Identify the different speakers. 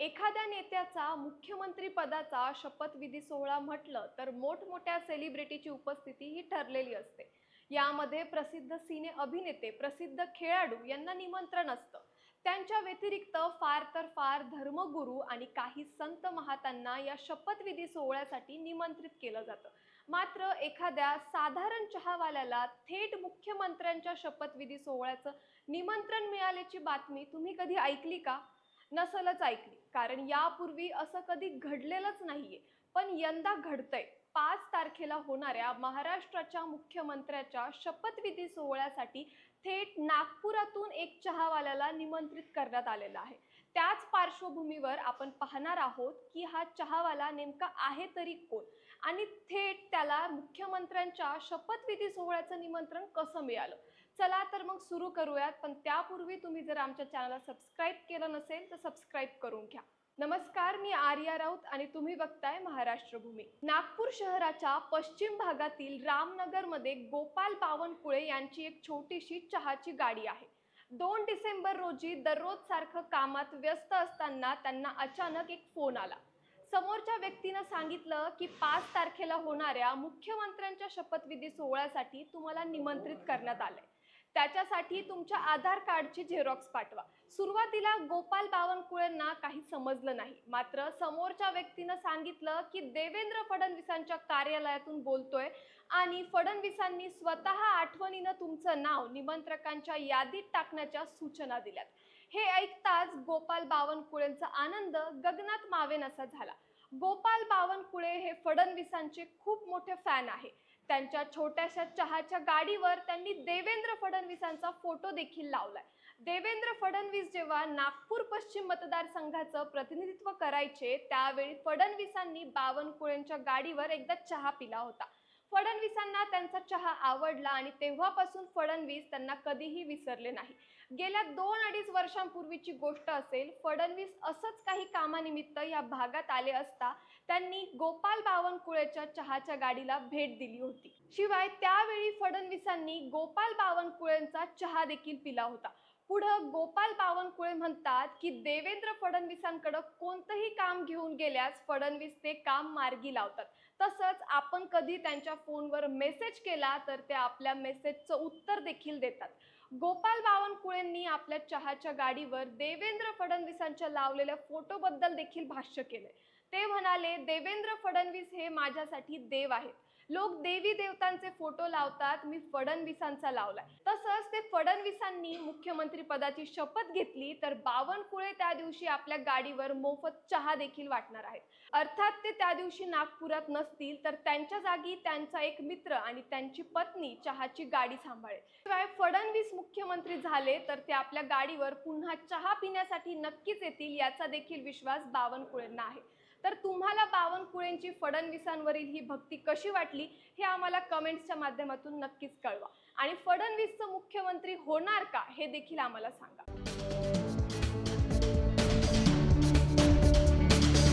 Speaker 1: एखाद्या नेत्याचा मुख्यमंत्री पदाचा शपथविधी सोहळा म्हटलं तर मोठमोठ्या सेलिब्रिटीची उपस्थिती ही ठरलेली असते. यामध्ये प्रसिद्ध सिने अभिनेते प्रसिद्ध खेळाडू यांना निमंत्रण असतं. त्यांच्या व्यतिरिक्त फार तर फार धर्मगुरू आणि काही संत महातांना या शपथविधी सोहळ्यासाठी निमंत्रित केलं जातं. मात्र एखाद्या साधारण चहावाल्याला थेट मुख्यमंत्र्यांच्या शपथविधी सोहळ्याचं निमंत्रण मिळाल्याची बातमी तुम्ही कधी ऐकली का? नसलच ऐकली. कारण यापूर्वी असं कधी घडलेलंच नाहीये. पण यंदा घडतंय. पाच तारखेला होणाऱ्या महाराष्ट्राच्या मुख्यमंत्र्याच्या शपथविधी सोहळ्यासाठी थेट नागपुरातून एक चहावाल्याला निमंत्रित करण्यात आलेलं आहे. त्याच पार्श्वभूमीवर आपण पाहणार आहोत की हा चहावाला नेमका आहे तरी कोण? आणि थेट त्याला मुख्यमंत्र्यांच्या शपथविधी सोहळ्याचं निमंत्रण कसं मिळालं? चला तर मग सुरू करूयात पण त्यापूर्वी तुम्ही जर आमच्या चॅनलला सबस्क्राईब केलं नसेल तर सबस्क्राईब करून घ्या. नमस्कार मी आर्या राऊत आणि तुम्ही बघताय महाराष्ट्र भूमी नागपूर शहराच्या पश्चिम भागातील रामनगरमध्ये गोपाल बावनकुळे यांची एक छोटीशी चहाची गाडी आहे. दोन डिसेंबर रोजी दररोज सारखं कामात व्यस्त असताना त्यांना अचानक एक फोन आला. समोरच्या व्यक्तीनं सांगितलं की पाच तारखेला होणाऱ्या मुख्यमंत्र्यांच्या शपथविधी सोहळ्यासाठी तुम्हाला निमंत्रित करण्यात आलंय. त्याच्यासाठी तुमच्या आधार कार्डची झेरॉक्स पाठवा. सुरुवातीला गोपाल बावनकुळेंना काही समजलं नाही. मात्र समोरच्या व्यक्तीनं सांगितलं की देवेंद्र फडणवीसांच्या कार्यालयातून बोलतोय आणि फडणवीसांनी स्वतः आठवणीनं तुमचं नाव निमंत्रकांच्या यादीत टाकण्याच्या सूचना दिल्यात. हे ऐकताच गोपाल बावनकुळेंचा आनंद गगनात मावेन असा झाला. गोपाल बावनकुळे हे फडणवीसांचे खूप मोठे फॅन आहे. त्यांच्या छोट्याशा चहाच्या गाडीवर त्यांनी देवेंद्र फडणवीसांचा फोटो देखील लावलाय. देवेंद्र फडणवीस जेव्हा नागपूर पश्चिम मतदारसंघाचं प्रतिनिधित्व करायचे त्यावेळी फडणवीसांनी बावनकुळेंच्या गाडीवर एकदा चहा पिला होता. फडणवीसांना त्यांचा चहा आवडला आणि तेव्हापासून फडणवीस त्यांना कधीही विसरले नाही. गेल्या दोन अडीच वर्षांपूर्वीची गोष्ट असेल फडणवीस असंच काही कामानिमित्त या भागात आले असता त्यांनी गोपाल बावनकुळेच्या चहाच्या गाडीला भेट दिली होती. शिवाय त्यावेळी फडणवीसांनी गोपाल बावनकुळेंचा चहा देखील पिला होता. पुढं गोपाल बावनकुळे म्हणतात की देवेंद्र फडणवीसांकडं कोणतंही काम घेऊन गेल्यास फडणवीस ते काम मार्गी लावतात. तसंच आपण कधी त्यांच्या फोनवर मेसेज केला तर ते आपल्या मेसेजचं उत्तर देखील देतात. गोपाल बावनकुळेंनी आपल्या चहाच्या गाडीवर देवेंद्र फडणवीसांच्या लावलेल्या फोटोबद्दल देखील भाष्य केलंय. ते म्हणाले देवेंद्र फडणवीस हे माझ्यासाठी देव आहेत. लोक देवी देवतांचे फोटो लावतात मी फडणवीसांचा लावलाय. तसंच ते फडणवीसांनी मुख्यमंत्री पदाची शपथ घेतली तर बावनकुळे त्या दिवशी आपल्या गाडीवर मोफत चहा देखील वाटणार आहेत. अर्थात ते त्या दिवशी नागपुरात नसतील तर त्यांच्या जागी त्यांचा एक मित्र आणि त्यांची पत्नी चहाची गाडी सांभाळेल. शिवाय फडणवीस मुख्यमंत्री झाले तर ते आपल्या गाडीवर पुन्हा चहा पिण्यासाठी नक्कीच येतील याचा देखील विश्वास बावनकुळेंना आहे. तर तुम्हाला बावनकुळेंची फडणवीसांवरील ही भक्ती कशी वाटली हे आम्हाला कमेंट्सच्या माध्यमातून नक्कीच कळवा. आणि फडणवीसचं मुख्यमंत्री होणार का हे देखील आम्हाला सांगा.